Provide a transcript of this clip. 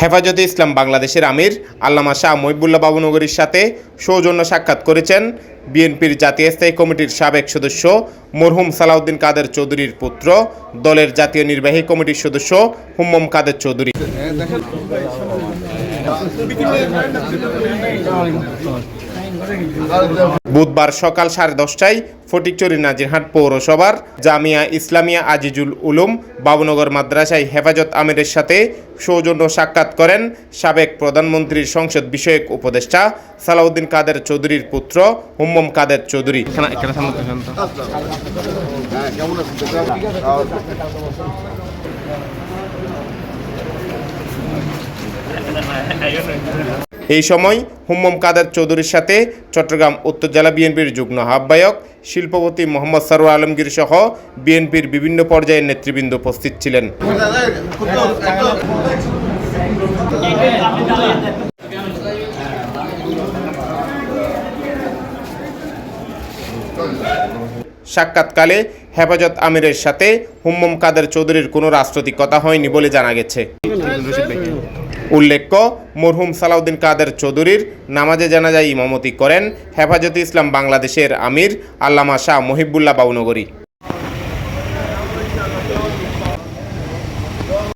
হেফাজতে ইসলাম বাংলাদেশের আমির আল্লামা শাহ মহিবুল্লাহ বাবুনগরীর সাথে সৌজন্য সাক্ষাৎ করেছেন বিএনপির জাতীয় স্থায়ী কমিটির সাবেক সদস্য মরহুম সালাউদ্দিন কাদের চৌধুরীর পুত্র, দলের জাতীয় নির্বাহী কমিটির সদস্য হুম্মম কাদের চৌধুরী। বুধবার সকাল সাড়ে দশটায় ফটিকচুরি নাজিরহাট পৌরসভার জামিয়া ইসলামিয়া আজিজুল উলুম বাবুনগর মাদ্রাসায় হেফাজত আমিরের সাথে সৌজন্য সাক্ষাৎ করেন সাবেক প্রধানমন্ত্রীর সংসদ বিষয়ক উপদেষ্টা সালাউদ্দিন কাদের চৌধুরীর পুত্র হুম্মম কাদের চৌধুরী। এই সময় হুম্মম কাদের চৌধুরীর সাথে চট্টগ্রাম উত্তর জেলা বিএনপির যুগ্ম আহ্বায়ক, শিল্পপতি মোহাম্মদ সরোয়ার আলমগীর সহ বিএনপির বিভিন্ন পর্যায়ের নেতৃবৃন্দ উপস্থিত ছিলেন। সাক্ষাৎকালে হেফাজত আমিরের সাথে হুম্মম কাদের চৌধুরীর কোনো রাজনৈতিক কথা হয়নি বলে জানা গেছে। উল্লেখ্য, মরহুম সালাউদ্দিন কাদের চৌধুরীর নামাজে জানাজায় ইমামতি করেন হেফাজতে ইসলাম বাংলাদেশের আমির আল্লামা শাহ মহিবুল্লাহ বাউনগরী।